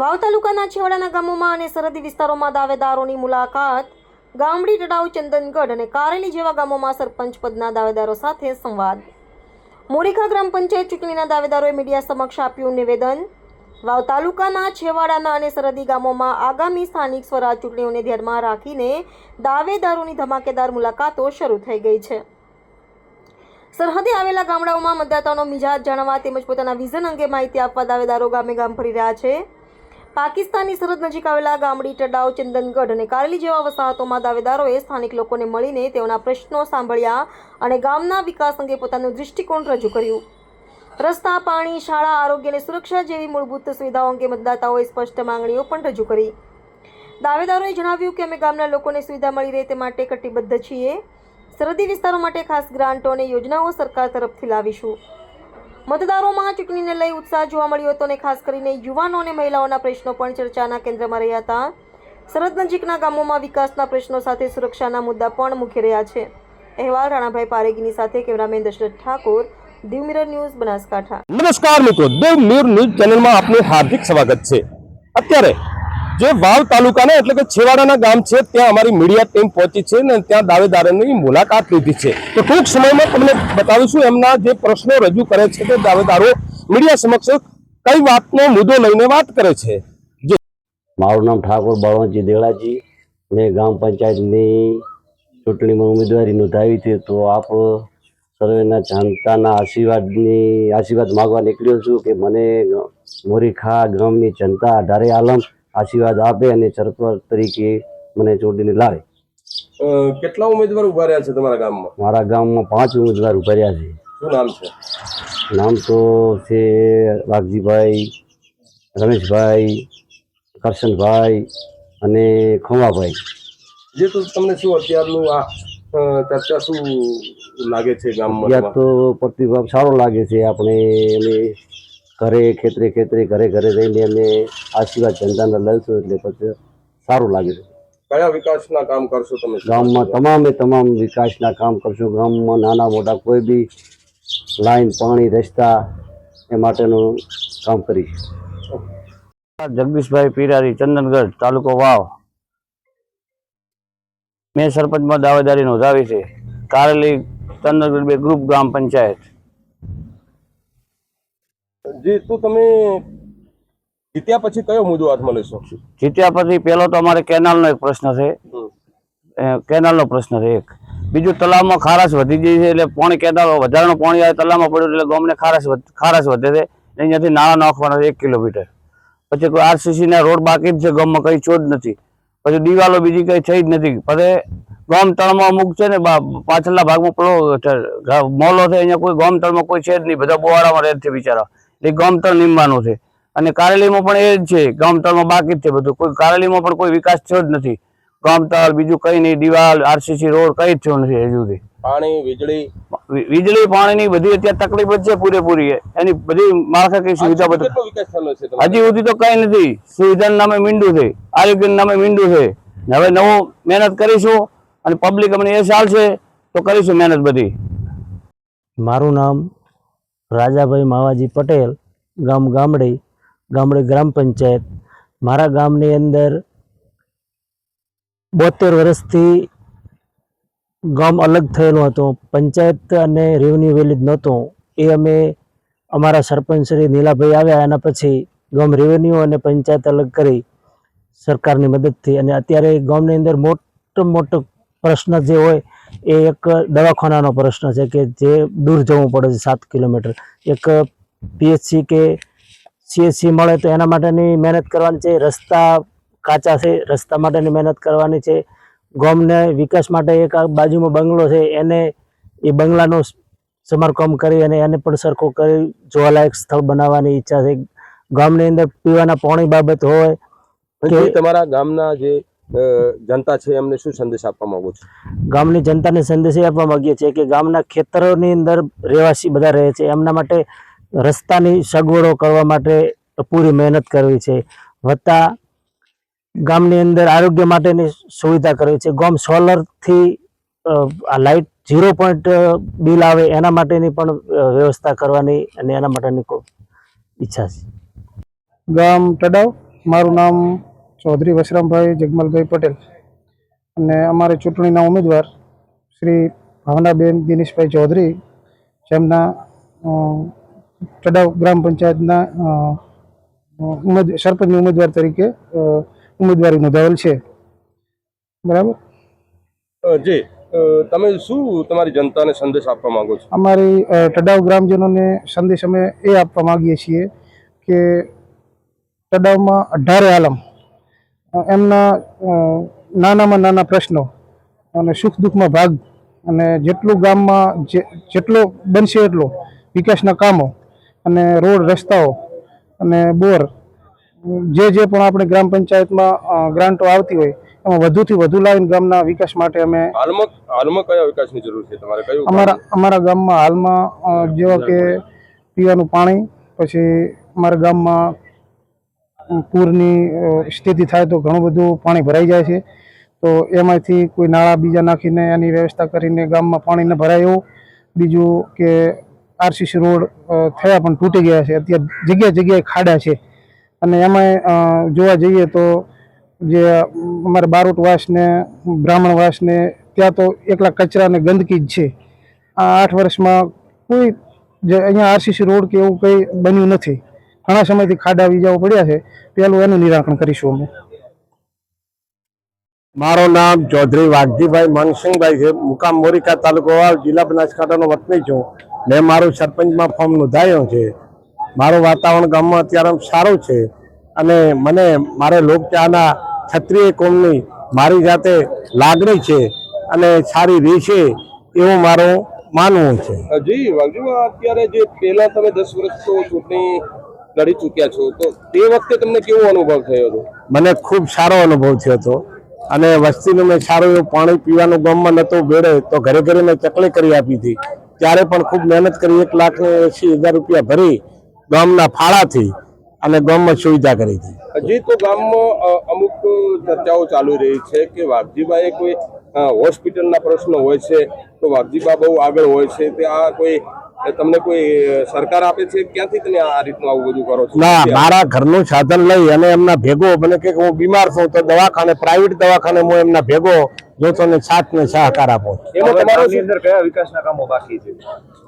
વાવ તાલુકાના છેવાડાના ગામોમાં અને સરહદી વિસ્તારોમાં દાવેદારોની મુલાકાત, ગામડી તળાવ ચંદનગઢ અને કારેલી જેવા ગામોમાં સરપંચ પદના દાવેદારો સાથે સંવાદ. મોરીખા ગ્રામ પંચાયત ચૂંટણીના દાવેદારોએ મીડિયા સમક્ષ આપ્યું નિવેદન. વાવ તાલુકાના, છેવાડાના અને સરહદી ગામોમાં આગામી સ્થાનિક સ્વરાજ ચૂંટણીઓને ધ્યાનમાં રાખીને દાવેદારોની ધમાકેદાર મુલાકાતો શરૂ થઈ ગઈ છે. સરહદે આવેલા ગામડાઓમાં મતદાતાઓનો મિજાજ જાણવા તેમજ પોતાના વિઝન અંગે માહિતી આપવા દાવેદારો ગામે ગામ ફરી રહ્યા છે. પાકિસ્તાનની સરહદ નજીક આવેલા ગામડી, ટડાવ, ચંદનગઢ અને કારેલી જેવા વસાહતોમાં દાવેદારોએ સ્થાનિક લોકોને મળીને તેઓના પ્રશ્નો સાંભળ્યા અને ગામના વિકાસ અંગે પોતાનું દૃષ્ટિકોણ રજૂ કર્યું. રસ્તા, પાણી, શાળા, આરોગ્ય અને સુરક્ષા જેવી મૂળભૂત સુવિધાઓ અંગે મતદાતાઓએ સ્પષ્ટ માંગણીઓ પણ રજૂ કરી. દાવેદારોએ જણાવ્યું કે અમે ગામના લોકોને સુવિધા મળી રહે તે માટે કટિબદ્ધ છીએ. સરહદી વિસ્તારો માટે ખાસ ગ્રાન્ટો અને યોજનાઓ સરકાર તરફથી લાવીશું. મતદારોમાં ચૂંટણીને લઈ ઉત્સાહ જોવા મળ્યો હતો અને ખાસ કરીને યુવાનો અને મહિલાઓના પ્રશ્નો પણ ચર્ચાના કેન્દ્રમાં રહ્યા હતા. સરહદ નજીકના ગામોમાં વિકાસના પ્રશ્નો સાથે સુરક્ષાના મુદ્દા પણ મુખ્ય રહ્યા છે. અહેવાલ રાણાભાઈ પારેગીની સાથે cameraman Dashrath Thakor, Diu mirror news, Banaskantha. નમસ્કાર મિત્રો, દેવ મિરર ન્યૂઝ ચેનલમાં આપનું હાર્દિક સ્વાગત છે. અત્યારે જે વાવ તાલુકાના એટલે કે છેવાડાના ગામ છે, ત્યાં અમારી મીડિયા ટીમ પહોંચી છે ને ત્યાં દાવેદારોની મુલાકાત લીધી છે. તો ટૂંક સમયમાં તમને બતાવીશું એમના જે પ્રશ્નો રજૂ કરે છે તે દાવેદારો મીડિયા સમક્ષ કઈ વાતનો મુદ્દો લઈને વાત કરે છે? મારું નામ ઠાકોર બળવંતજી દેવડાજી મેં ગ્રામ પંચાયતની ચૂંટણીમાં ઉમેદવારી નોંધાવી હતી તો આપ સર્વેના જનતાના આશીર્વાદની, આશીર્વાદ માગવા નીકળ્યો છું કે મને મોરીખા ગામની જનતા અઢારે આલમ આશીર્વાદ આપે અને સરપંચ તરીકે મને ચૂંટીને લાવે. કેટલા ઉમેદવાર ઊભા રહ્યા છે તમારા ગામમાં? મારા ગામમાં પાંચ ઉમેદવાર ઊભા રહ્યા છે. શું નામ છે? નામ તો છે વાઘજીભાઈ રમેશભાઈ કરશનભાઈ અને ખોમાભાઈ જે તો તમને શું અત્યારનું આ ચર્ચા શું લાગે છે યા તો પ્રતિભાવ સારો લાગે છે આપણે અમે ઘરે ખેતરે ખેતરે ઘરે ઘરે રહીને અમે આશીર્વાદ જનતાને લઈશું એટલે પછી સારું લાગે છે. કયા વિકાસના કામ કરશો તમે? ગામમાં તમામે તમામ વિકાસના કામ કરશું. ગામમાં નાના મોટા કોઈ બી લાઈન પાણી રસ્તા એ માટેનું કામ કરીશ. જગદીશભાઈ પીરારી ચંદનગઢ તાલુકો વાવ. મેં સરપંચમાં દાવેદારી નોંધાવી છે. કારેલી ચંદનગઢ બે ગ્રુપ ગ્રામ પંચાયત. જે તો તમે જીત્યા પછી કયો મુદ્દો હાથમાં લેશો? જીત્યા પછી પહેલો તો અમારે કેનાલનો એક પ્રશ્ન છે. કેનાલનો પ્રશ્ન છે એક. બીજું તલાવમાં ખારાશ વધી ગઈ છે એટલે પાણી કેનાલ વધારાનું પાણી આવે તલાવમાં પડ્યું એટલે ગામને ખારાશ ખારાશ વધે છે. અહીંયાથી નાળા નાખવાના છે એક કિલોમીટર. પછી કોઈ આરસીસી ના રોડ બાકી જ છે ગામમાં કઈ ચોજ નથી. પછી દિવાલો બીજી કઈ થઈ જ નથી. પછી ગામ તળમાં અમુક છે ને પાછળના ભાગમાં પેલો મોલો છે અહીંયા કોઈ ગામ તળમાં કોઈ છે જ નહીં. બધા બોવાડામાં રહે છે બિચારા એટલે ગામ તળ નીમવાનું છે. અને કારેલીમાં પણ એ જ છે ગામ તળમાં બાકી જ છે બધું. કોઈ કારેલીમાં પણ કોઈ વિકાસ થયો જ નથી. ગામતળ બીજું કઈ નહીં દિવાલ આરસીસી રોડ કઈ જ થયો નથી હજુ સુધી. પાણી વીજળી? વીજળી પાણીની બધી અત્યારે તકલીફ જ છે પૂરેપૂરી. એની બધી માળખાકીય સુવિધા બધું કેટલો વિકાસ થયેલો છે તમારા? હજી સુધી તો કઈ નથી. સુવિધાના નામે મીંડું છે. આરોગ્યના નામે મીંડું છે. હવે નવું મહેનત કરીશું અને પબ્લિક અમને એ ચાલશે તો કરીશું મહેનત બધી. મારું નામ રાજાભાઈ માવાજી પટેલ, ગામ ગામડી ગામડી ગ્રામ પંચાયત. મારા ગામની અંદર બોતેર વર્ષથી ગામ અલગ થયેલું હતું. પંચાયત અને રેવન્યુ વિલેજ નહોતું. એ અમે અમારા સરપંચ શ્રી નીલાભાઈ આવ્યા એના પછી ગામ રેવન્યુ અને પંચાયત અલગ કરી સરકારની મદદથી. અને અત્યારે ગામની અંદર મોટો મોટો પ્રશ્ન જે હોય એ એક દવાખાનાનો પ્રશ્ન છે કે જે દૂર જવું પડે છે સાત કિલોમીટર. એક પીએચસી કે સીએચસી મળે તો એના માટેની મહેનત કરવાની છે રસ્તા કાચા છે રસ્તા માટેની મહેનત કરવાની છે. ગામને વિકાસ માટે એક બાજુમાં બંગલો છે એને એ બંગલાનું સમારકામ કરી અને એને પણ સરખો કરી જોવાલાયક સ્થળ બનાવવાની ઈચ્છા છે. ગામની અંદર પીવાના પાણી બાબત હોય તમારા ગામના જે જનતા છે એમને શું સંદેશ આપવા માંગો છો? ગામની જનતાને સંદેશ એ આપવા માંગીએ છીએ કે ગામના ખેતરોની અંદર રહેવાસી બધા રહે છે. એમના માટે રસ્તાની સગવડો કરવા માટે પૂરી મહેનત કરવી છે. વત્તા ગામની અંદર આરોગ્ય માટેની સુવિધા કરવી છે. ગામ સોલરથી આ લાઇટ ઝીરો પોઈન્ટ બિલ આવે એના માટેની પણ વ્યવસ્થા કરવાની અને એના માટેની ઈચ્છા છે. ગામ તડાવ મારું નામ ચૌધરી વસરામભાઈ જગમલભાઈ પટેલ અને અમારે ચૂંટણીના ઉમેદવાર શ્રી ભાવનાબેન દિનેશભાઈ ચૌધરી જેમના ચડાવ ગ્રામ પંચાયતના ઉમેદ સરપંચની ઉમેદવાર તરીકે ઉમેદવારી નોંધાવેલ છે. બરાબર? જી. તમે શું તમારી જનતાને સંદેશ આપવા માંગો છો? અમારી ટડાવ ગ્રામજનોને સંદેશ અમે એ આપવા માગીએ છીએ કે તડાવમાં અઢારે આલમ એમના નાનામાં નાના પ્રશ્નો અને સુખ દુઃખમાં ભાગ અને જેટલું ગામમાં જેટલો બનશે એટલો વિકાસના કામો અને રોડ રસ્તાઓ અને બોર જે જે પણ આપણે ગ્રામ પંચાયતમાં ગ્રાન્ટો આવતી હોય એમાં વધુથી વધુ લાવીને ગામના વિકાસ માટે અમે હાલમાં હાલમાં કયા વિકાસની જરૂર છે? તમારે કયું અમારા અમારા ગામમાં હાલમાં જેવા કે પીવાનું પાણી પછી અમારા ગામમાં પૂરની સ્થિતિ થાય તો ઘણું બધું પાણી ભરાઈ જાય છે. તો એમાંથી કોઈ નાળા બીજા નાખીને એની વ્યવસ્થા કરીને ગામમાં પાણી ન ભરાય એવું. બીજું કે આરસીસી રોડ થયા પણ તૂટી ગયા છે. અત્યારે જગ્યાએ જગ્યાએ ખાડા છે. અને એમાંય જોવા જઈએ તો જે અમારે બારોટવાસ બ્રાહ્મણવાસને ત્યાં તો એકલા કચરા અને ગંદકી જ છે. આ આઠ વર્ષમાં કોઈ જે અહીંયા આરસીસી રોડ કે એવું કંઈ બન્યું નથી. ઘણા સમયથી ખાડા વીજાઓ પડ્યા છે પહેલું એનું નિરાકરણ કરીશું અમે. મારું નામ ચૌધરી વાઘજીભાઈ મનસિંહભાઈ છે. મુકામ મોરિકા તાલુકો જિલ્લા બનાસકાંઠાનો વતની છું. મેં મારું સરપંચમાં ફોર્મ નોંધાયો છે. મારું વાતાવરણ ગામમાં અત્યારે સારું છે. અને મને મારે લોકચાના ક્ષત્રિય કોમની મારી જાતે લાગણી છે અને સારી રહેશે એવું મારું માનવું છે. હજી જી વાઘજીમાં અત્યારે જે પહેલા તમે દસ વર્ષ તો ચૂંટણી લડી ચૂક્યા છો. તો તે વખતે તમને કેવો અનુભવ થયો હતો? મને ખૂબ સારો અનુભવ થયો હતો. અને વસ્તીનું મેં સારું એવું પાણી પીવાનું ગામમાં નહોતું બેડે તો ઘરે ઘરે મેં ચકલી કરી આપી હતી. ત્યારે પણ ખૂબ મહેનત કરી એક લાખ ને એસી હજાર રૂપિયા ભરી ગામના ફાળાથી અને ગામમાં સુવિધા કરી હતી. હજી તો ગામમાં અમુક ચર્ચાઓ ચાલુ રહી છે કે વાઘજીભાઈ કોઈ હોસ્પિટલના પ્રશ્નો હોય છે તો વાઘજીબા બહુ આગળ હોય છે તે આ કોઈ તમને કોઈ સરકાર આપે છે? ક્યાંથી તમે આ રીતનું આવું બધું કરો છો? ના મારા ઘરનું સાધન લઈ અને એમના ભેગો મને કે હું બીમાર છું તો દવાખાને પ્રાઇવેટ દવાખાને હું એમના ભેગો જોતો ને સાથ ને સહકાર આપો એમાં તમારો છે?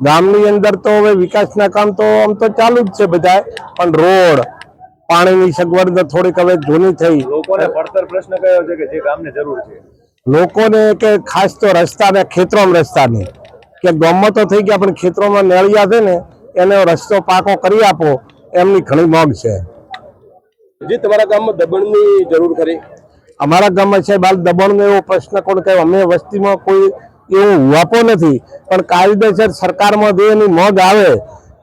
ગામની અંદર તો હવે વિકાસના કામ તો આમ તો ચાલુ જ છે બધા પણ રોડ પાણીની સગવડ થોડીક હવે જૂની થઈ. લોકોને પડતર પ્રશ્ન કયો છે કે જે ગામને જરૂર છે? લોકોને કે ખાસ તો રસ્તા ને ખેતરોમાં રસ્તા નહીં કે ગામમાં તો થઈ ગયા પણ ખેતરોમાં નળિયા છે ને એને રસ્તો પાકો કરી આપો એમની ઘણી મોગ છે. જી તમારા ગામમાં દબણની જરૂર ખરી? અમારા ગામમાં છે બાલ દબણનો એવો પ્રશ્ન કોણ કહે? અમે વસ્તીમાં કોઈ એવું વાપો નથી પણ કાયદેસર સરકારમાં જો એની મોગ આવે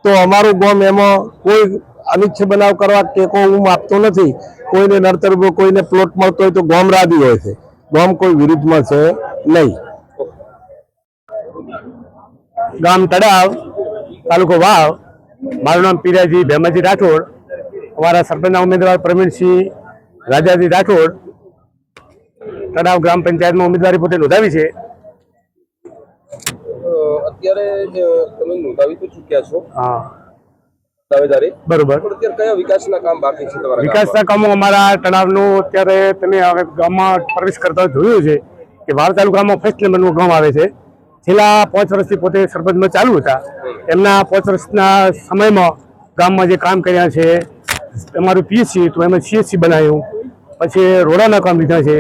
તો અમારું ગામ એમાં કોઈ અનિચ્છ બનાવ કરવા ટેકો હું આપતો નથી. કોઈને નડતર કોઈને પ્લોટ મળતો હોય તો ગામ રાદી હોય છે. ગામ કોઈ વિરુદ્ધમાં છે નહીં. ગામ તળાવ તાલુકો વાવ. મારું નામ પીરાજી ભેમાજી રાઠોડ. અમારા સરપંચના ઉમેદવાર પ્રવીણસિંહ રાજાજી રાઠોડ. તળાવ ગ્રામ પંચાયતમાં ઉમેદવારી પોતે નોંધાવી છે. અત્યારે તમે નોંધાવી તો ચૂક્યા છો. હા. દાવેદારી. બરોબર. અત્યારે કયા વિકાસના કામ બાકી છે તમારા વિકાસના કામો અમારા તળાવનું અત્યારે તમે હવે ગામમાં પ્રવેશ કરતા જોયું છે કે વાવ તાલુકામાં ફર્સ્ટ નંબરનું ગામ આવે છે. છેલ્લા પાંચ વર્ષથી પોતે સરપંચમાં ચાલુ હતા. એમના પાંચ વર્ષના સમયમાં ગામમાં જે કામ કર્યા છે, અમારું પીએચસી તો એમાં સીએચસી બનાવ્યું પછી રોડાના કામ લીધા છે.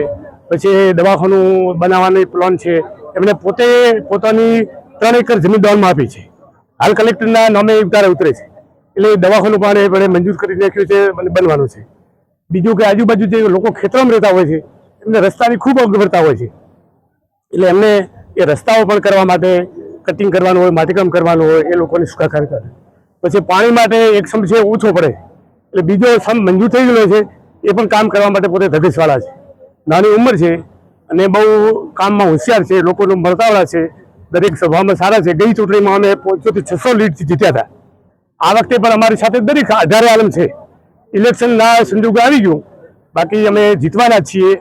પછી દવાખાનું બનાવવાની પ્લાન છે. એમને પોતે પોતાની ત્રણ એકર જમીન દાનમાં આપી છે. હાલ કલેક્ટરના નામે ઉતારે ઉતરે છે. એટલે દવાખાનું પણ એ પણ મંજૂર કરી નાખ્યું છે અને બનવાનું છે. બીજું કે આજુબાજુ જે લોકો ખેતરમાં રહેતા હોય છે, એમને રસ્તાની ખૂબ અગવડતા હોય છે. એટલે એમને એ રસ્તાઓ પણ કરવા માટે કટિંગ કરવાનું હોય, માટીકામ કરવાનું હોય, એ લોકોની સુખાકાર કરે પછી પાણી માટે એક સમ છે ઓછો પડે. એટલે બીજો સમ મંજૂર થઈ ગયો છે, એ પણ કામ કરવા માટે પોતે ધગશવાળા છે. નાની ઉંમર છે અને બહુ કામમાં હોશિયાર છે, લોકોનું મળતાવાળા છે, દરેક સભામાં સારા છે. ગઈ ચૂંટણીમાં અમે પંચોતેર છસો લીડથી જીત્યા હતા. આ વખતે પણ અમારી સાથે દરેક અઢારે આલમ છે. ઇલેક્શનના સંજોગો આવી ગયું. બાકી અમે જીતવાના છીએ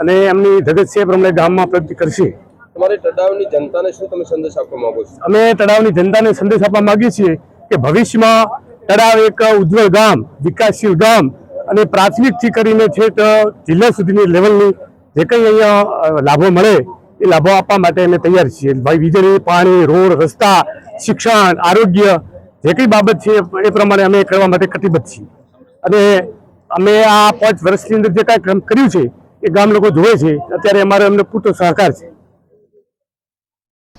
અને એમની ધગત છે પ્રમાણે ગામમાં પ્રગતિ કરશે. તમારે તળાવની જનતાને શું તમે સંદેશ આપવા માંગો છો? અમે તળાવની જનતાને સંદેશ આપવા માંગીએ છીએ કે ભવિષ્યમાં તળાવ એક ઉજ્જવળ ગામ, વિકાસશીલ ગામ અને પ્રાથમિકથી કરીને છે તો જિલ્લા સુધીની લેવલની જે કંઈ અહીંયા લાભો મળે એ લાભો આપવા માટે અમે તૈયાર છીએ. ભાઈ, વીજળી, પાણી, રોડ, રસ્તા, શિક્ષણ, આરોગ્ય, જે કંઈ બાબત છે એ પ્રમાણે અમે કરવા માટે કટિબદ્ધ છીએ. અને અમે આ પાંચ વર્ષની અંદર જે કાંઈ કર્યું છે એ ગામ લોકો જોવે છે, અત્યારે અમારે અમને પૂરતો સહકાર છે.